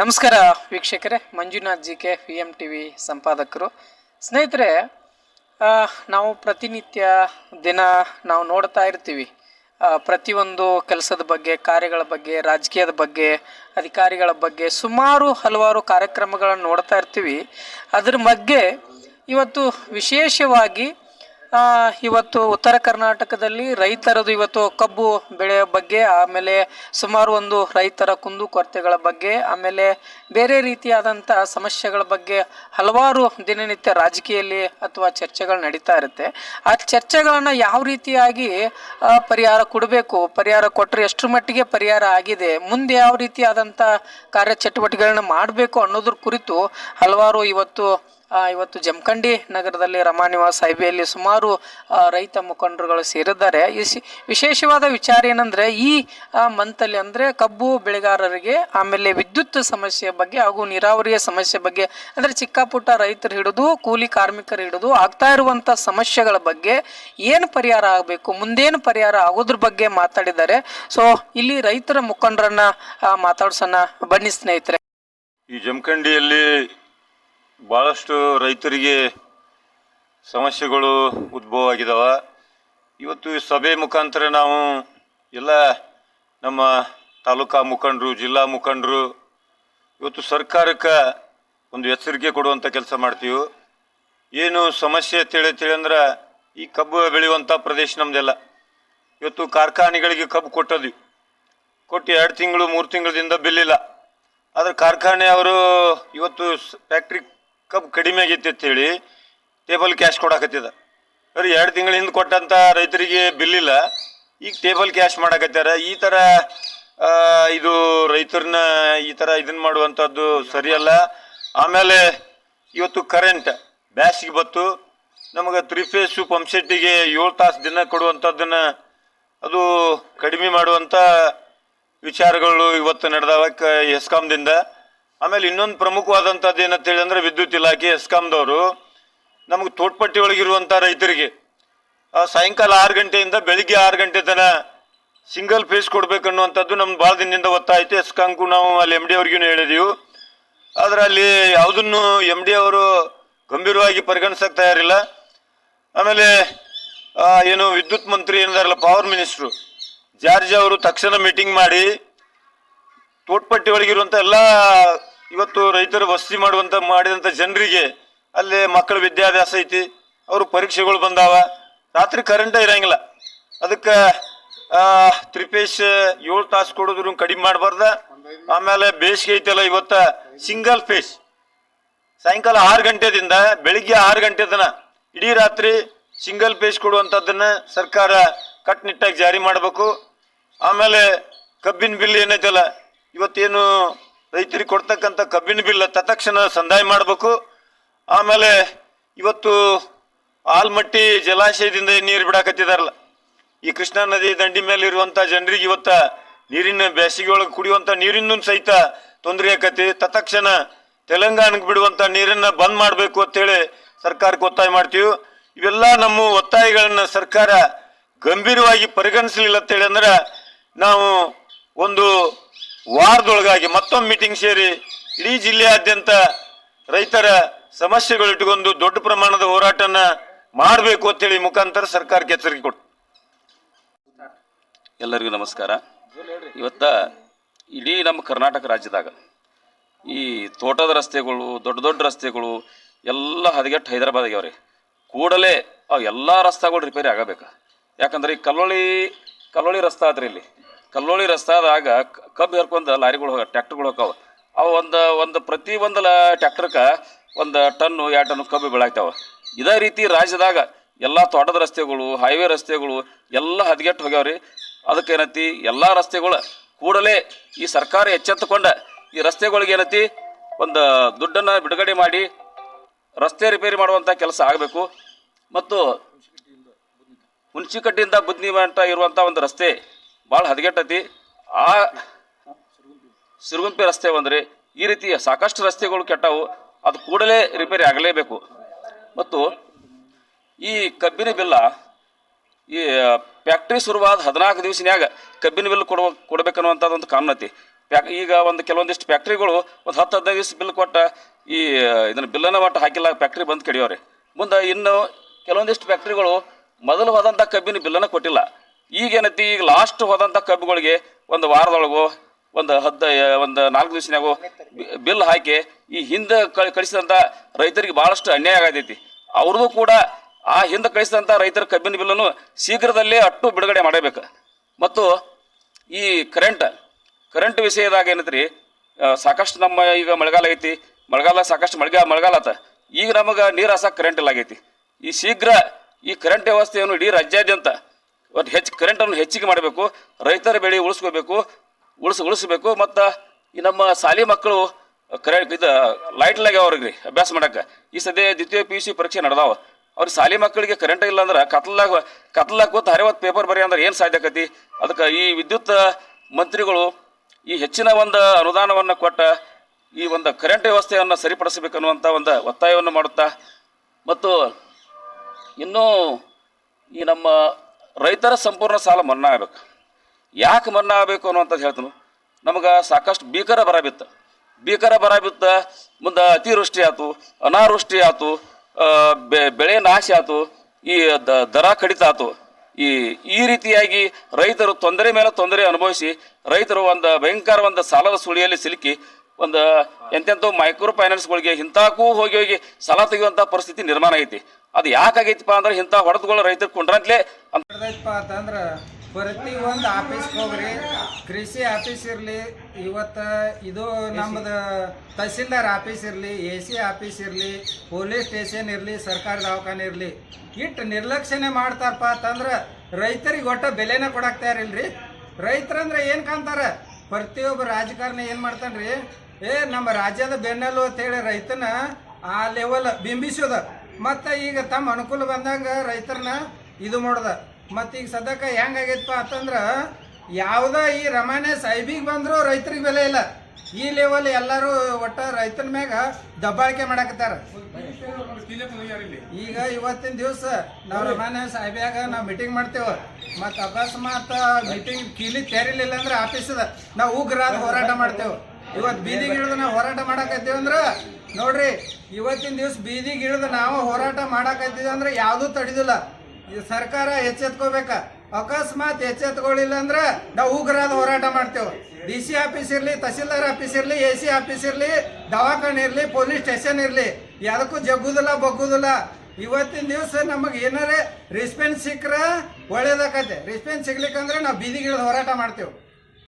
ನಮಸ್ಕಾರ ವೀಕ್ಷಕರೇ, Manjunath G K, V M T V ಸಂಪಾದಕರು. ಸ್ನೇಹಿತರೆ ನಾವು ಪ್ರತಿನಿತ್ಯ ದಿನ ನಾವು ನೋಡ್ತಾ ಇರ್ತೀವಿ. ಪ್ರತಿಯೊಂದು ಕೆಲಸದ ಬಗ್ಗೆ, ಕಾರ್ಯಗಳ ಬಗ್ಗೆ, ರಾಜಕೀಯದ ಬಗ್ಗೆ, ಅಧಿಕಾರಿಗಳ ಬಗ್ಗೆ ಸುಮಾರು ಹಲವಾರು ಕಾರ್ಯಕ್ರಮಗಳನ್ನು ನೋಡ್ತಾ ಇರ್ತೀವಿ. ಅದ್ರ ಬಗ್ಗೆ ಇವತ್ತು ವಿಶೇಷವಾಗಿ ಇವತ್ತು ಉತ್ತರ ಕರ್ನಾಟಕದಲ್ಲಿ ರೈತರದು ಇವತ್ತು ಕಬ್ಬು ಬೆಳೆಯ ಬಗ್ಗೆ, ಆಮೇಲೆ ಸುಮಾರು ಒಂದು ರೈತರ ಕುಂದು ಕೊರತೆಗಳ ಬಗ್ಗೆ, ಆಮೇಲೆ ಬೇರೆ ರೀತಿಯಾದಂಥ ಸಮಸ್ಯೆಗಳ ಬಗ್ಗೆ ಹಲವಾರು ದಿನನಿತ್ಯ ರಾಜಕೀಯಲ್ಲಿ ಅಥವಾ ಚರ್ಚೆಗಳು ನಡೀತಾ ಇರುತ್ತೆ. ಆ ಚರ್ಚೆಗಳನ್ನು ಯಾವ ರೀತಿಯಾಗಿ ಪರಿಹಾರ ಕೊಡಬೇಕು? ಪರಿಹಾರ ಕೊಟ್ಟರೆ ಎಷ್ಟರ ಮಟ್ಟಿಗೆ ಪರಿಹಾರ ಆಗಿದೆ? ಮುಂದೆ ಯಾವ ರೀತಿಯಾದಂಥ ಕಾರ್ಯಚಟುವಟಿಕೆಗಳನ್ನ ಮಾಡಬೇಕು ಅನ್ನೋದ್ರ ಕುರಿತು ಹಲವಾರು ಇವತ್ತು ಇವತ್ತು ಜಮಖಂಡಿ ನಗರದಲ್ಲಿ ರಮಾನಿವಾಸ್ ಸಭೆಯಲ್ಲಿ ಸುಮಾರು ರೈತ ಮುಖಂಡರುಗಳು ಸೇರಿದ್ದಾರೆ. ವಿಶೇಷವಾದ ವಿಚಾರ ಏನಂದ್ರೆ, ಈ ಮಂತಲ್ಲಿ ಅಂದ್ರೆ ಕಬ್ಬು ಬೆಳೆಗಾರರಿಗೆ ಆಮೇಲೆ ವಿದ್ಯುತ್ ಸಮಸ್ಯೆ ಬಗ್ಗೆ ಹಾಗೂ ನೀರಾವರಿಯ ಸಮಸ್ಯೆ ಬಗ್ಗೆ, ಅಂದ್ರೆ ಚಿಕ್ಕ ಪುಟ್ಟ ರೈತರು ಹಿಡಿದು, ಕೂಲಿ ಕಾರ್ಮಿಕರು ಹಿಡಿದು ಆಗ್ತಾ ಇರುವಂಥ ಸಮಸ್ಯೆಗಳ ಬಗ್ಗೆ ಏನು ಪರಿಹಾರ ಆಗಬೇಕು, ಮುಂದೇನು ಪರಿಹಾರ ಆಗೋದ್ರ ಬಗ್ಗೆ ಮಾತಾಡಿದ್ದಾರೆ. ಸೊ ಇಲ್ಲಿ ರೈತರ ಮುಖಂಡರನ್ನ ಮಾತಾಡ್ಸೋಣ. ಬನ್ನಿ ಸ್ನೇಹಿತರೆ. ಈ ಜಮಖಂಡಿಯಲ್ಲಿ ಭಾಳಷ್ಟು ರೈತರಿಗೆ ಸಮಸ್ಯೆಗಳು ಉದ್ಭವ ಆಗಿದಾವ ಇವತ್ತು ಸಭೆ ಮುಖಾಂತರ ನಾವು ಎಲ್ಲ ನಮ್ಮ ತಾಲೂಕಾ ಮುಖಂಡರು, ಜಿಲ್ಲಾ ಮುಖಂಡರು ಇವತ್ತು ಸರ್ಕಾರಕ್ಕೆ ಒಂದು ಎಚ್ಚರಿಕೆ ಕೊಡುವಂಥ ಕೆಲಸ ಮಾಡ್ತೀವಿ. ಏನು ಸಮಸ್ಯೆ ತಿಳಿ ತಿಳಿ ಅಂದ್ರೆ ಈ ಕಬ್ಬು ಬೆಳೆಯುವಂಥ ಪ್ರದೇಶ ನಮ್ಮದೆಲ್ಲ ಇವತ್ತು ಕಾರ್ಖಾನೆಗಳಿಗೆ ಕಬ್ಬು ಕೊಟ್ಟದ್ವಿ. ಕೊಟ್ಟು ಎರಡು ತಿಂಗಳು, ಮೂರು ತಿಂಗಳದಿಂದ ಬಿಲ್ಲಿಲ್ಲ ಆದ್ರೆ ಕಾರ್ಖಾನೆ ಅವರು ಇವತ್ತು ಫ್ಯಾಕ್ಟ್ರಿ ಕಬ್ಬು ಕಡಿಮೆ ಆಗೈತಿ ಅಂತೇಳಿ ಟೇಬಲ್ ಕ್ಯಾಶ್ ಕೊಡಾಕತ್ತಿದ. ಬರೀ ಎರಡು ತಿಂಗಳ ಹಿಂದೆ ಕೊಟ್ಟಂತ ರೈತರಿಗೆ ಬಿಲ್ ಇಲ್ಲ. ಈಗ ಟೇಬಲ್ ಕ್ಯಾಶ್ ಮಾಡಾಕತ್ಯಾರ. ಈ ಥರ ಇದು ರೈತರನ್ನ ಈ ಥರ ಇದನ್ನ ಮಾಡುವಂಥದ್ದು ಸರಿಯಲ್ಲ. ಆಮೇಲೆ ಇವತ್ತು ಕರೆಂಟ್ ಬ್ಯಾಸಿಗೆ ಬತ್ತು ನಮಗೆ ತ್ರೀ ಫೇಸು ಪಂಪ್ಸೆಟ್ಟಿಗೆ ಏಳು ತಾಸು ದಿನ ಕೊಡುವಂಥದ್ದನ್ನ ಅದು ಕಡಿಮೆ ಮಾಡುವಂಥ ವಿಚಾರಗಳು ಇವತ್ತು ನಡೆದಾವ ಕ ಎಸ್ಕಾಮ್ದಿಂದ ಆಮೇಲೆ ಇನ್ನೊಂದು ಪ್ರಮುಖವಾದಂಥದ್ದು ಏನಂತೇಳಿ ಅಂದರೆ ವಿದ್ಯುತ್ ಇಲಾಖೆ ಎಸ್ಕಾಮ್ದವರು ನಮಗೆ ತೋಟ್ಪಟ್ಟಿ ಒಳಗಿರುವಂಥ ರೈತರಿಗೆ ಸಾಯಂಕಾಲ ಆರು ಗಂಟೆಯಿಂದ ಬೆಳಿಗ್ಗೆ ಆರು ಗಂಟೆ ತನ ಸಿಂಗಲ್ ಫೇಸ್ ಕೊಡಬೇಕನ್ನುವಂಥದ್ದು ನಮ್ಮ ಭಾಳ ದಿನದಿಂದ ಒತ್ತಾಯಿತು ಎಸ್ಕಾಂಕು ನಾವು ಅಲ್ಲಿ ಎಂ ಡಿ ಅವ್ರಿಗೂ ಹೇಳಿದೀವಿ. ಆದ್ರೆ ಅಲ್ಲಿ ಯಾವುದನ್ನು ಎಂ ಡಿ ಅವರು ಗಂಭೀರವಾಗಿ ಪರಿಗಣಿಸಕ್ಕೆ ತಯಾರಿಲ್ಲ. ಆಮೇಲೆ ಏನು ವಿದ್ಯುತ್ ಮಂತ್ರಿ ಏನಿದಾರಲ್ಲ ಪವರ್ ಮಿನಿಸ್ಟ್ರು ಜಾರ್ಜ್ ಅವರು ತಕ್ಷಣ ಮೀಟಿಂಗ್ ಮಾಡಿ ತೋಟ್ಪಟ್ಟಿ ಒಳಗಿರುವಂಥ ಎಲ್ಲ ಇವತ್ತು ರೈತರು ವಸತಿ ಮಾಡುವಂಥ ಮಾಡಿದಂಥ ಜನರಿಗೆ ಅಲ್ಲಿ ಮಕ್ಕಳ ವಿದ್ಯಾಭ್ಯಾಸ ಐತಿ, ಅವರು ಪರೀಕ್ಷೆಗಳು ಬಂದಾವ. ರಾತ್ರಿ ಕರೆಂಟ ಇರಂಗಿಲ್ಲ. ಅದಕ್ಕೆ ತ್ರಿಪೇಶ್ ಏಳು ತಾಸು ಕೊಡೋದ್ರು ಕಡಿಮೆ ಮಾಡಬಾರ್ದ. ಆಮೇಲೆ ಬೇಸಿಗೆ ಐತಲ್ಲ ಇವತ್ತ ಸಿಂಗಲ್ ಫೇಸ್ ಸಾಯಂಕಾಲ ಆರು ಗಂಟೆದಿಂದ, ಬೆಳಿಗ್ಗೆ ಆರು ಗಂಟೆ ತನ ಇಡೀ ರಾತ್ರಿ ಸಿಂಗಲ್ ಫೇಸ್ ಕೊಡುವಂಥದ್ದನ್ನು ಸರ್ಕಾರ ಕಟ್ಟುನಿಟ್ಟಾಗಿ ಜಾರಿ ಮಾಡಬೇಕು. ಆಮೇಲೆ ಕಬ್ಬಿನ ಬಿಲ್ ಏನೈತಲ್ಲ, ಇವತ್ತೇನು ರೈತರಿಗೆ ಕೊಡ್ತಕ್ಕಂಥ ಕಬ್ಬಿನ ಬಿಲ್ ತತ್ಕ್ಷಣ ಸಂದಾಯ ಮಾಡಬೇಕು. ಆಮೇಲೆ ಇವತ್ತು ಆಲ್ಮಟ್ಟಿ ಜಲಾಶಯದಿಂದ ನೀರು ಬಿಡಾಕತ್ತಿದಾರಲ್ಲ, ಈ ಕೃಷ್ಣಾ ನದಿ ದಂಡಿ ಮೇಲೆ ಇರುವಂತ ಜನರಿಗೆ ಇವತ್ತ ನೀರಿನ ಬೇಸಿಗೆ ಒಳಗೆ ಕುಡಿಯುವಂತ ನೀರಿನ ಸಹಿತ ತೊಂದರೆ ಆಕತಿ ತತ್ಕ್ಷಣ ತೆಲಂಗಾಣಕ್ಕೆ ಬಿಡುವಂತ ನೀರನ್ನ ಬಂದ್ ಮಾಡಬೇಕು ಅಂತೇಳಿ ಸರ್ಕಾರಕ್ಕೆ ಒತ್ತಾಯ ಮಾಡ್ತೀವಿ. ಇವೆಲ್ಲ ನಮ್ಮ ಒತ್ತಾಯಗಳನ್ನು ಸರ್ಕಾರ ಗಂಭೀರವಾಗಿ ಪರಿಗಣಿಸಲಿಲ್ಲ ಅಂತೇಳಿ ಅಂದ್ರೆ ನಾವು ಒಂದು ವಾರದೊಳಗಾಗಿ ಮತ್ತೊಂದು ಮೀಟಿಂಗ್ ಸೇರಿ ಇಡೀ ಜಿಲ್ಲೆಯಾದ್ಯಂತ ರೈತರ ಸಮಸ್ಯೆಗಳಿಟ್ಟುಕೊಂಡು ದೊಡ್ಡ ಪ್ರಮಾಣದ ಹೋರಾಟನ ಮಾಡಬೇಕು ಅಂತೇಳಿ ಮುಖಾಂತರ ಸರ್ಕಾರಕ್ಕೆ ಎಚ್ಚರಿಕೆ ಕೊಟ್ಟು ಎಲ್ಲರಿಗೂ ನಮಸ್ಕಾರ. ಇವತ್ತ ಇಡೀ ನಮ್ಮ ಕರ್ನಾಟಕ ರಾಜ್ಯದಾಗ ಈ ತೋಟದ ರಸ್ತೆಗಳು, ದೊಡ್ಡ ದೊಡ್ಡ ರಸ್ತೆಗಳು ಎಲ್ಲ ಹದಗೆಟ್ಟು ಹೈದರಾಬಾದ್ ಆಗ್ಯಾವ್ರಿ. ಕೂಡಲೇ ಅವು ಎಲ್ಲ ರಸ್ತೆಗಳು ರಿಪೇರಿ ಆಗಬೇಕು. ಯಾಕಂದ್ರೆ ಈ ಕಲ್ಲೋಳಿ, ಕಲ್ಲೊಳಿ ರಸ್ತೆ ಆದ್ರಿ ಇಲ್ಲಿ. ಕಲ್ಲೋಳಿ ರಸ್ತಾದಾಗ ಕಬ್ಬು ಹೇರ್ಕೊಂಡು ಲಾರಿಗಳು ಹೋಗ, ಟ್ಯಾಕ್ಟರ್ಗಳು ಹೋಗ್ತಾವೆ. ಅವು ಒಂದು ಒಂದು ಪ್ರತಿ ಒಂದು ಲ ಟ್ಯಾಕ್ಟರ್ಗೆ ಒಂದು ಟನ್ನು, ಎರಡು ಟನ್ನು ಕಬ್ಬು ಬೆಳಾಗ್ತಾವ ಇದೇ ರೀತಿ ರಾಜ್ಯದಾಗ ಎಲ್ಲ ತೋಟದ ರಸ್ತೆಗಳು, ಹೈವೇ ರಸ್ತೆಗಳು ಎಲ್ಲ ಹದಗೆಟ್ಟು ಹೋಗ್ಯಾವ್ರಿ. ಅದಕ್ಕೆ ಏನೈತಿ, ಎಲ್ಲ ರಸ್ತೆಗಳು ಕೂಡಲೇ ಈ ಸರ್ಕಾರ ಎಚ್ಚೆತ್ತುಕೊಂಡ ಈ ರಸ್ತೆಗಳಿಗೆ ಏನೈತಿ, ಒಂದು ದುಡ್ಡನ್ನು ಬಿಡುಗಡೆ ಮಾಡಿ ರಸ್ತೆ ರಿಪೇರಿ ಮಾಡುವಂಥ ಕೆಲಸ ಆಗಬೇಕು. ಮತ್ತು ಹುಣಸಿಕಟ್ಟಿಯಿಂದ ಬುದ್ನಿ ಮಟ್ಟ ಇರುವಂಥ ಒಂದು ರಸ್ತೆ ಭಾಳ ಹದಗೆಟ್ಟತಿ. ಆ ಸಿರುಗುಂಪಿ ರಸ್ತೆ ಬಂದರೆ ಈ ರೀತಿ ಸಾಕಷ್ಟು ರಸ್ತೆಗಳು ಕೆಟ್ಟವು. ಅದು ಕೂಡಲೇ ರಿಪೇರಿ ಆಗಲೇಬೇಕು. ಮತ್ತು ಈ ಕಬ್ಬಿನ ಬಿಲ್ಲ ಈ ಫ್ಯಾಕ್ಟ್ರಿ ಶುರುವಾದ ಹದಿನಾಲ್ಕು ದಿವಸನ್ಯಾಗ ಕಬ್ಬಿನ ಬಿಲ್ ಕೊಡುವ, ಕೊಡಬೇಕನ್ನುವಂಥದ್ದು ಒಂದು ಕಾನೂನತಿ. ಪ್ಯಾಕ್ ಈಗ ಒಂದು ಕೆಲವೊಂದಿಷ್ಟು ಫ್ಯಾಕ್ಟ್ರಿಗಳು ಒಂದು ಹತ್ತು ಹದಿನೈದು ದಿವಸ ಬಿಲ್ ಕೊಟ್ಟ ಈ, ಇದನ್ನು ಬಿಲ್ಲನ್ನು ಒಟ್ಟು ಹಾಕಿಲ್ಲ ಫ್ಯಾಕ್ಟ್ರಿ ಬಂದು ಕಡಿಯೋರಿ. ಮುಂದೆ ಇನ್ನು ಕೆಲವೊಂದಿಷ್ಟು ಫ್ಯಾಕ್ಟ್ರಿಗಳು ಮೊದಲು ಹೋದಂಥ ಕಬ್ಬಿನ ಬಿಲ್ಲನ್ನು ಕೊಟ್ಟಿಲ್ಲ. ಏನೈತಿ ಈಗ ಲಾಸ್ಟ್ ಹೋದಂಥ ಕಬ್ಬುಗಳಿಗೆ ಒಂದು ವಾರದೊಳಗೋ ಒಂದು ಹದ್ದ, ಒಂದು ನಾಲ್ಕು ದಿವಸನಾಗು ಬಿಲ್ ಹಾಕಿ ಈ ಹಿಂದೆ ಕಳ್ ಕಳಿಸಿದಂಥ ರೈತರಿಗೆ ಭಾಳಷ್ಟು ಅನ್ಯಾಯ ಆಗತೈತಿ. ಅವ್ರದ್ದು ಕೂಡ ಆ ಹಿಂದೆ ಕಳಿಸಿದಂಥ ರೈತರ ಕಬ್ಬಿನ ಬಿಲ್ಲನ್ನು ಶೀಘ್ರದಲ್ಲೇ ಅಟ್ಟು ಬಿಡುಗಡೆ ಮಾಡಬೇಕು. ಮತ್ತು ಈ ಕರೆಂಟ್ ಕರೆಂಟ್ ವಿಷಯದಾಗ ಏನೈತ್ರಿ ಸಾಕಷ್ಟು ನಮ್ಮ ಈಗ ಮಳೆಗಾಲ ಐತಿ, ಮಳೆಗಾಲ ಸಾಕಷ್ಟು ಮಳೆಗಾಲ ಮಳೆಗಾಲ ಆತ. ಈಗ ನಮಗೆ ನೀರು ಹಾಸಕ್ಕೆ ಕರೆಂಟ್ ಇಲ್ಲ ಆಗೈತಿ ಈ ಶೀಘ್ರ ಈ ಕರೆಂಟ್ ವ್ಯವಸ್ಥೆಯನ್ನು ಇಡೀ ರಾಜ್ಯಾದ್ಯಂತ ಒಂದು ಹೆಚ್ಚು ಕರೆಂಟನ್ನು ಹೆಚ್ಚಿಗೆ ಮಾಡಬೇಕು, ರೈತರ ಬೆಳೆ ಉಳಿಸ್ಕೋಬೇಕು, ಉಳಿಸ್, ಉಳಿಸ್ಬೇಕು, ಮತ್ತು ಈ ನಮ್ಮ ಶಾಲೆ ಮಕ್ಕಳು ಕರೆ, ಇದು ಲೈಟ್ ಲಾಗಿ ಅವ್ರಿಗೆ ಅಭ್ಯಾಸ ಮಾಡಕ್ಕೆ ಈ ಸದ್ಯ ದ್ವಿತೀಯ ಪಿ ಯು ಸಿ ಪರೀಕ್ಷೆ ನಡೆದಾವ. ಅವ್ರ ಶಾಲೆ ಮಕ್ಕಳಿಗೆ ಕರೆಂಟ್ ಇಲ್ಲ ಅಂದ್ರೆ ಕತ್ಲಾಗ ಕತ್ಲಾಗ ಕೂತು ಹರಿವತ್ತು ಪೇಪರ್ ಬರೀ ಅಂದ್ರೆ ಏನು ಸಾಧ್ಯ ಆಕತಿ? ಅದಕ್ಕೆ ಈ ವಿದ್ಯುತ್ ಮಂತ್ರಿಗಳು ಈ ಹೆಚ್ಚಿನ ಒಂದು ಅನುದಾನವನ್ನು ಕೊಟ್ಟ ಈ ಒಂದು ಕರೆಂಟ್ ವ್ಯವಸ್ಥೆಯನ್ನು ಸರಿಪಡಿಸಬೇಕನ್ನುವಂಥ ಒಂದು ಒತ್ತಾಯವನ್ನು ಮಾಡುತ್ತಾ, ಮತ್ತು ಇನ್ನೂ ಈ ನಮ್ಮ ರೈತರ ಸಂಪೂರ್ಣ ಸಾಲ ಮನ್ನಾ ಆಗಬೇಕು. ಯಾಕೆ ಮನ್ನಾ ಆಗಬೇಕು ಅನ್ನುವಂಥದ್ದು ಹೇಳ್ತೀನಿ. ನಮಗೆ ಸಾಕಷ್ಟು ಭೀಕರ ಬರ ಬಿತ್ತು. ಭೀಕರ ಬರ ಬಿತ್ತ ಮುಂದೆ ಅತಿವೃಷ್ಟಿ ಆಯ್ತು ಅನಾವೃಷ್ಟಿ ಆಯ್ತು ಬೆಳೆ ನಾಶ ಆಯ್ತು ಈ ದರ ಕಡಿತ ಆಯ್ತು ಈ ಈ ರೀತಿಯಾಗಿ ರೈತರು ತೊಂದರೆ ಮೇಲೆ ತೊಂದರೆ ಅನುಭವಿಸಿ ರೈತರು ಒಂದು ಭಯಂಕರ ಒಂದು ಸಾಲದ ಸುಳಿಯಲ್ಲಿ ಸಿಲುಕಿ ಒಂದು ಎಂತೆಂಥ ಮೈಕ್ರೋ ಫೈನಾನ್ಸ್ಗಳಿಗೆ ಇಂಥಕ್ಕೂ ಹೋಗಿ ಹೋಗಿ ಸಾಲ ತೆಗೆಯುವಂಥ ಪರಿಸ್ಥಿತಿ ನಿರ್ಮಾಣ ಐತಿ ಅದು ಯಾಕಾಗೈತಿಪ್ಪ ಅಂದ್ರೆ ಇಂಥ ಹೊಡೆದುಗಳು ರೈತರು ಕುಂಡ್ರಂತಲೇ ಅಂತ. ಅಂತಂದ್ರೆ ಪ್ರತಿ ಒಂದು ಆಫೀಸ್ಗೆ ಹೋಗ್ರಿ, ಕೃಷಿ ಆಫೀಸ್ ಇರಲಿ, ಇವತ್ತು ಇದು ನಮ್ಮದು ತಹಸೀಲ್ದಾರ್ ಆಫೀಸ್ ಇರಲಿ, ಎ ಸಿ ಆಫೀಸ್ ಇರಲಿ, ಪೊಲೀಸ್ ಸ್ಟೇಷನ್ ಇರಲಿ, ಸರ್ಕಾರಿ ದವಾಖಾನೆ ಇರಲಿ ಇಟ್ಟು ನಿರ್ಲಕ್ಷ್ಯನೆ ಮಾಡ್ತಾರಪ್ಪ ಅಂತಂದ್ರೆ ರೈತರಿಗೆ ಒಟ್ಟ ಬೆಲೆನ ಕೊಡಾಕ್ತಾ ಇರಲ್ರಿ. ರೈತರಂದ್ರೆ ಏನು ಕಾಣ್ತಾರೆ? ಪ್ರತಿಯೊಬ್ಬ ರಾಜಕಾರಣಿ ಏನು ಮಾಡ್ತಾನ್ರಿ? ಏ, ನಮ್ಮ ರಾಜ್ಯದ ಬೆನ್ನೆಲು ಅಂತೇಳಿ ರೈತನ ಆ ಲೆವೆಲ್ ಬಿಂಬಿಸೋದ. ಮತ್ತು ಈಗ ತಮ್ಮ ಅನುಕೂಲ ಬಂದಂಗ ರೈತರನ್ನ ಇದು ಮಾಡೋದ. ಮತ್ತು ಈಗ ಸದ್ಯಕ್ಕೆ ಹೆಂಗಾಗೈತಪ್ಪ ಅಂತಂದ್ರೆ ಯಾವುದೇ ಈ ರಮಾನೆ ಸಾಹಿಬಿಗೆ ಬಂದರೂ ರೈತರಿಗೆ ಬೆಲೆ ಇಲ್ಲ. ಈ ಲೆವೆಲ್ ಎಲ್ಲರೂ ಒಟ್ಟ ರೈತನ ಮ್ಯಾಗ ದಬ್ಬಾಳಿಕೆ ಮಾಡಾಕತ್ತಾರ. ಈಗ ಇವತ್ತಿನ ದಿವಸ ನಾವು ರಮಾನೆ ಸಾಹೇಬ್ಯಾಗ ನಾವು ಮೀಟಿಂಗ್ ಮಾಡ್ತೇವೆ. ಮತ್ತು ಅಕಸ್ಮಾತ್ ಮೀಟಿಂಗ್ ಕೀಲಿ ತೆರಿಲಿಲ್ಲ ಅಂದ್ರೆ ಆಫೀಸದ ನಾವು ಉಗ್ರಾದ ಹೋರಾಟ ಮಾಡ್ತೇವೆ. ಇವತ್ತು ಬೀದಿಗೆ ಇಳಿದು ನಾವು ಹೋರಾಟ ಮಾಡಾಕತ್ತೀವಿ ಅಂದ್ರೆ ನೋಡ್ರಿ, ಇವತ್ತಿನ ದಿವಸ ಬೀದಿಗೆ ಇಳಿದು ನಾವು ಹೋರಾಟ ಮಾಡಾಕತ್ತೀವಿ ಅಂದ್ರೆ ಯಾವುದೂ ತಡಿದಿಲ್ಲ. ಈ ಸರ್ಕಾರ ಎಚ್ಚೆತ್ಕೋಬೇಕ. ಅಕಸ್ಮಾತ್ ಎಚ್ಚೆತ್ಕೊಳ್ಳಿಲ್ಲ ಅಂದ್ರೆ ನಾವು ಉಗ್ರಾದ ಹೋರಾಟ ಮಾಡ್ತೇವೆ. ಡಿ ಸಿ ಆಫೀಸ್ ಇರಲಿ, ತಹಸೀಲ್ದಾರ್ ಆಫೀಸ್ ಇರಲಿ, ಎ ಸಿ ಆಫೀಸ್ ಇರಲಿ, ದವಾಖಾನೆ ಇರಲಿ, ಪೊಲೀಸ್ ಸ್ಟೇಷನ್ ಇರಲಿ ಯಾವುದಕ್ಕೂ ಜಗ್ಗುದಿಲ್ಲ, ಬಗ್ಗುದಿಲ್ಲ. ಇವತ್ತಿನ ದಿವಸ ನಮಗೆ ಏನಾರೇ ರೆಸ್ಪಾನ್ಸ್ ಸಿಕ್ಕರೆ ಒಳ್ಳೇದಾಗತ್ತೆ ರೆಸ್ಪಾನ್ಸ್ ಸಿಗ್ಲಿಕ್ಕಂದ್ರೆ ನಾವು ಬೀದಿಗಿಳಿದು ಹೋರಾಟ ಮಾಡ್ತೇವೆ.